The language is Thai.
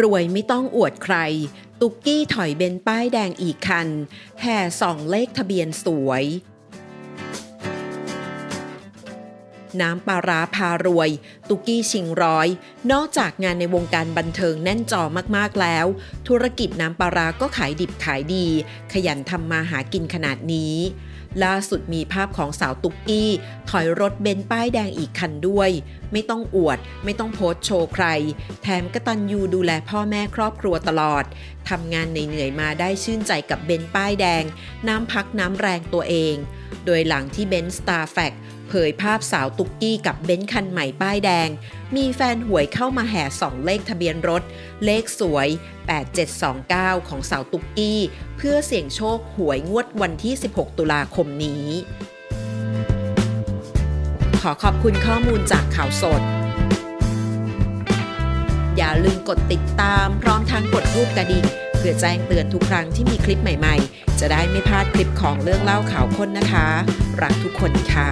รวยไม่ต้องอวดใคร ตุกกี้ถอยเบนป้ายแดงอีกคัน แห่ส่องเลขทะเบียนสวย น้ำปลาร้าพารวย ตุกกี้ชิงร้อย นอกจากงานในวงการบันเทิงแน่นจอมากๆแล้ว ธุรกิจน้ำปลาร้าก็ขายดิบขายดี ขยันทำมาหากินขนาดนี้ ล่าสุดมีภาพของสาวตุกกี้ ถอยรถเบนซ์ป้ายแดงอีกคันด้วย ไม่ต้องอวด ไม่ต้องโพสโชว์ใคร แถมกตันยูดูแลพ่อแม่ครอบครัวตลอดทำงานเหนื่อยมาได้ชื่นใจกับเบนซ์ป้ายแดง น้ำพักน้ำแรงตัวเอง โดยหลังที่เบนซ์สตาร์แฟกเผยภาพสาวตุกกี้กับเบนซ์คันใหม่ป้ายแดง มีแฟนหวยเข้ามาแห่สองเลขทะเบียนรถ เลขสวย 8729 ของสาวตุกกี้ เพื่อเสี่ยงโชคหวยงวดวันที่ 16 ตุลาคมนี้ ขอขอบคุณข้อมูลจากข่าวสด อย่าลืมกดติดตามพร้อมทั้งกดรูปกระดิ่งเพื่อแจ้งเตือนทุกครั้งที่มีคลิปใหม่ๆ จะได้ไม่พลาดคลิปของเรื่องเล่าข่าวค้นนะคะ รักทุกคนค่ะ